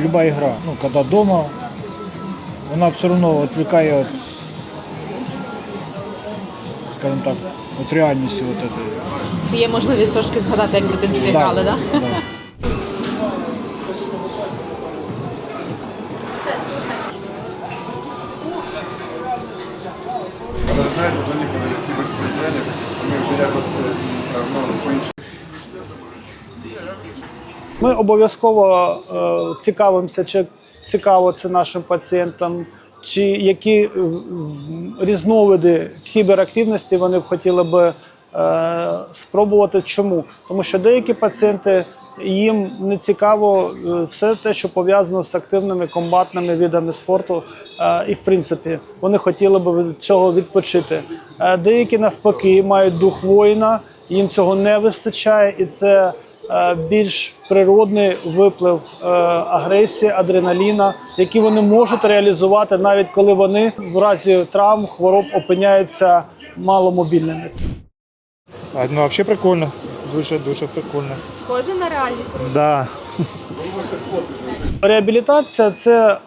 Любая игра, ну, когда дома, она все равно отвлекает от, скажем так, от реальности вот этой. Є можливість трошки згадати, як в дитинстві грали, так? Да? знаєте, до них кіберспортсменів, ми вже якось е, ну, по-іншому. Ми обов'язково е, цікавимося, чи цікаво це нашим пацієнтам, чи які е, різновиди кіберактивності вони б хотіли би е, спробувати. Чому? Тому що деякі пацієнти їм не цікаво е, все те, що пов'язано з активними комбатними видами спорту. Е, і в принципі вони хотіли би від цього відпочити. Е, деякі навпаки мають дух воїна, їм цього не вистачає, і це більш природний виплив е, агресії, адреналіна, які вони можуть реалізувати навіть коли вони в разі травм, хвороб опиняються маломобільними. А, ну, взагалі прикольно. Дуже дуже прикольно. Схоже на реальність. Да. Реабілітація це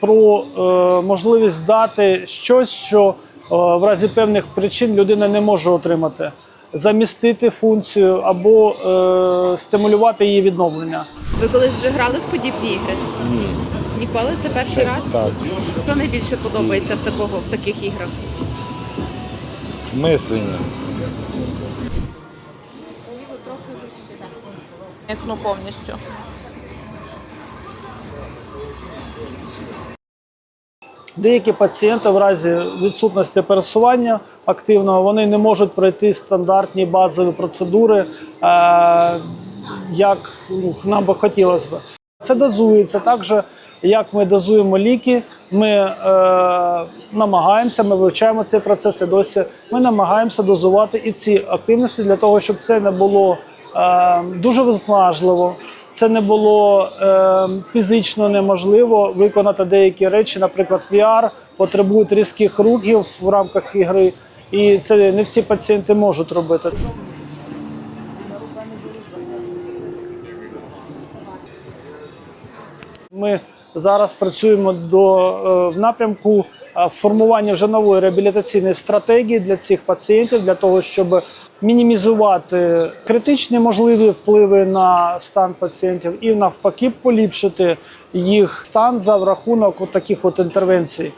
про е, можливість дати щось, що е, в разі певних причин людина не може отримати, замістити функцію або е, стимулювати її відновлення. Ви колись вже грали в подібні ігри? Ні. Ніколи? Це перший раз? Так, Що найбільше подобається в такого в таких іграх? мислення. Вікно повністю. Деякі пацієнти в разі відсутності пересування активного вони не можуть пройти стандартні базові процедури, е, як ну, нам би хотілося б. Це дозується так же, як ми дозуємо ліки. Ми е, намагаємося, ми вивчаємо цей процес і досі. Ми намагаємося дозувати і ці активності для того, щоб це не було е, дуже виснажливо. Це не було е, фізично неможливо виконати деякі речі. Наприклад, VR потребують різких рухів в рамках ігри, і це не всі пацієнти можуть робити. Ми зараз працюємо до е, в напрямку е, формування вже нової реабілітаційної стратегії для цих пацієнтів, для того, щоб мінімізувати критичні можливі впливи на стан пацієнтів і навпаки поліпшити їх стан за рахунок таких от інтервенцій.